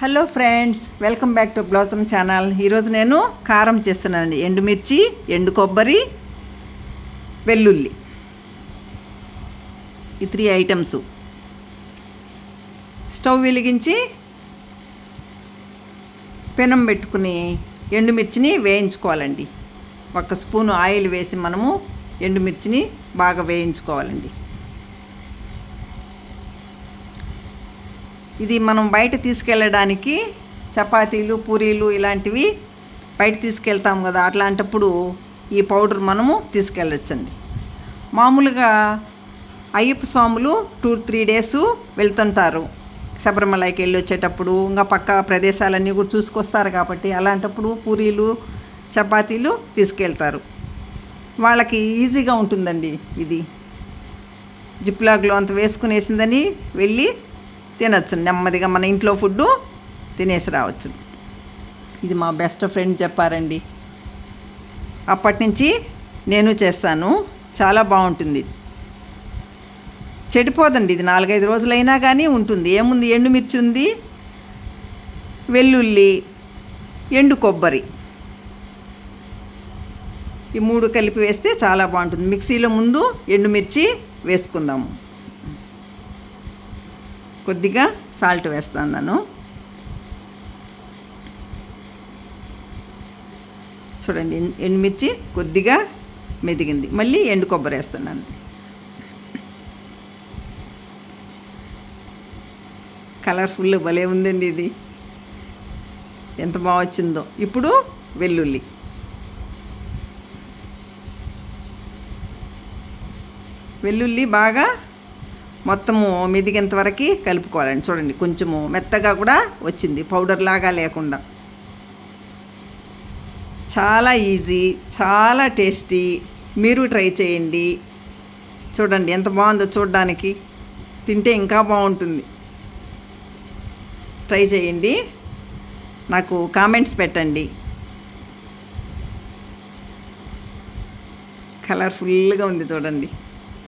Hello friends welcome back to blossom channel ఈరోజు నేను కారం చేస్తున్నానండి. ఎండుమిర్చి ఎండు కొబ్బరి వెల్లుల్లి. ఈ త్రీ ఐటమ్స్ స్టవ్ వెలిగించి పెనం పెట్టుకుని ఎండుమిర్చిని వేయించుకోవాలండి. ఒక స్పూను ఆయిల్ వేసి మనము ఎండుమిర్చిని బాగా వేయించుకోవాలండి. ఇది మనం బయట తీసుకెళ్ళడానికి చపాతీలు పూరీలు ఇలాంటివి బయట తీసుకెళ్తాం కదా. అట్లాంటప్పుడు ఈ పౌడర్ మనము తీసుకెళ్ళొచ్చండి. మామూలుగా అయ్యప్ప స్వాములు టూ త్రీ డేస్ వెళ్తుంటారు. శబరిమలకి వెళ్ళి వచ్చేటప్పుడు ఇంకా పక్క ప్రదేశాలన్నీ కూడా చూసుకొస్తారు కాబట్టి అలాంటప్పుడు పూరీలు చపాతీలు తీసుకెళ్తారు. వాళ్ళకి ఈజీగా ఉంటుందండి ఇది. జిప్లాగ్లో అంత వేసుకునేసిందని వెళ్ళి తినచ్చు. నెమ్మదిగా మన ఇంట్లో ఫుడ్డు తినేసి రావచ్చు. ఇది మా బెస్ట్ ఫ్రెండ్ చెప్పారండి. అప్పటి నుంచి నేను చేస్తాను. చాలా బాగుంటుంది. చెడిపోదండి. ఇది నాలుగైదు రోజులైనా కానీ ఉంటుంది. ఏముంది? ఎండుమిర్చి ఉంది వెల్లుల్లి ఎండు కొబ్బరి. ఈ మూడు కలిపి వేస్తే చాలా బాగుంటుంది. మిక్సీలో ముందు ఎండుమిర్చి వేసుకుందాము. కొద్దిగా సాల్ట్ వేస్తాను చూడండి ఎండుమిర్చి కొద్దిగా మెదిగింది. మళ్ళీ ఎండు కొబ్బరి వేస్తున్నాను. కలర్ఫుల్ భలే ఉందండి ఇది. ఎంత బాగా వచ్చిందో. ఇప్పుడు వెల్లుల్లి. వెల్లుల్లి బాగా మొత్తము మెదిగేంత వరకు కలుపుకోవాలండి. చూడండి కొంచెము మెత్తగా కూడా వచ్చింది. పౌడర్ లాగా లేకుండా. చాలా ఈజీ చాలా టేస్టీ. మీరు ట్రై చేయండి. చూడండి ఎంత బాగుందో చూడడానికి. తింటే ఇంకా బాగుంటుంది. ట్రై చేయండి. నాకు కామెంట్స్ పెట్టండి. కలర్ఫుల్గా ఉంది చూడండి.